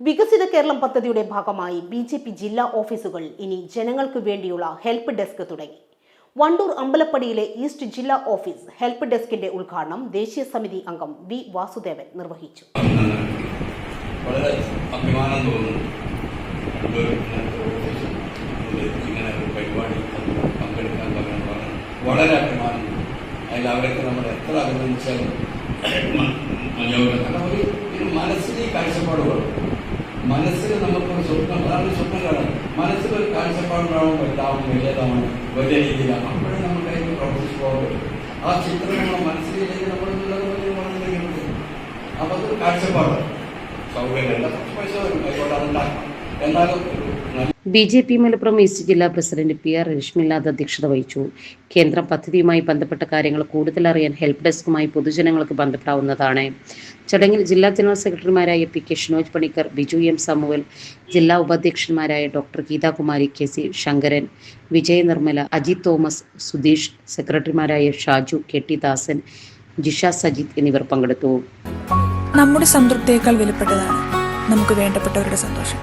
വികസിത കേരളം പദ്ധതിയുടെ ഭാഗമായി ബി ജെ പി ജില്ലാ ഓഫീസുകൾ ഇനി ജനങ്ങൾക്ക് വേണ്ടിയുള്ള ഹെൽപ്പ് ഡെസ്ക് തുടങ്ങി. വണ്ടൂർ അമ്പലപ്പടിയിലെ ഈസ്റ്റ് ജില്ലാ ഓഫീസ് ഹെൽപ്പ് ഡെസ്കിന്റെ ഉദ്ഘാടനം ദേശീയ സമിതി അംഗം വി വാസുദേവൻ നിർവഹിച്ചു. വളരെ അഭിമാനം തോന്നുന്നു. ഒരു വളരെ അതിൽ അവരൊക്കെ നമ്മൾ എത്ര അഭിനന്ദിച്ചാലും മതിയാവില്ല കാരണം മനസ്സിൽ നമുക്കൊരു സ്വപ്നം അതാണ് സ്വപ്നം കാണാൻ മനസ്സിലൊരു കാഴ്ചപ്പാടുണ്ടാവും വലുതാവും വലിയതാവണം വലിയ രീതിയിലാണ് അപ്പോഴേ നമുക്ക് അതിന് പ്രവർത്തിച്ചു പോകാൻ പറ്റും. ആ ചിത്രം നമ്മുടെ മനസ്സിലേക്ക് നമ്മൾ അപ്പൊ അതൊരു കാഴ്ചപ്പാട്. സൗകര്യമല്ല. പൈസ വരും. കൈകൊണ്ട് അതുണ്ടാക്കാം. എന്നാലും ഒരു നല്ല B J P Malappuram east ജില്ലാ പ്രസിഡന്റ് പി ആർ രശ്മിലാദ് അധ്യക്ഷത വഹിച്ചു. കേന്ദ്ര പദ്ധതിയുമായി ബന്ധപ്പെട്ട കാര്യങ്ങൾ കൂടുതൽ അറിയാൻ ഹെൽപ്പ് ഡെസ്കുമായി പൊതുജനങ്ങൾക്ക് ബന്ധപ്പെടാവുന്നതാണ്. ചടങ്ങിൽ ജില്ലാ ജനറൽ സെക്രട്ടറിമാരായ P K Shinoj Panicker Biju M Samuel ജില്ലാ ഉപാധ്യക്ഷന്മാരായ doctor Geethakumari K C Sankaran Vijaya Nirmala Ajith Thomas Sudheesh സെക്രട്ടറിമാരായ ഷാജു കെ ടി ദാസൻ ജിഷ സജിത് എന്നിവർ പങ്കെടുത്തു. നമ്മുടെ സംതൃപ്തിയേക്കാൾ വിലപ്പെട്ടതാണ് നമുക്ക് വേണ്ടപ്പെട്ടവരുടെ സന്തോഷം.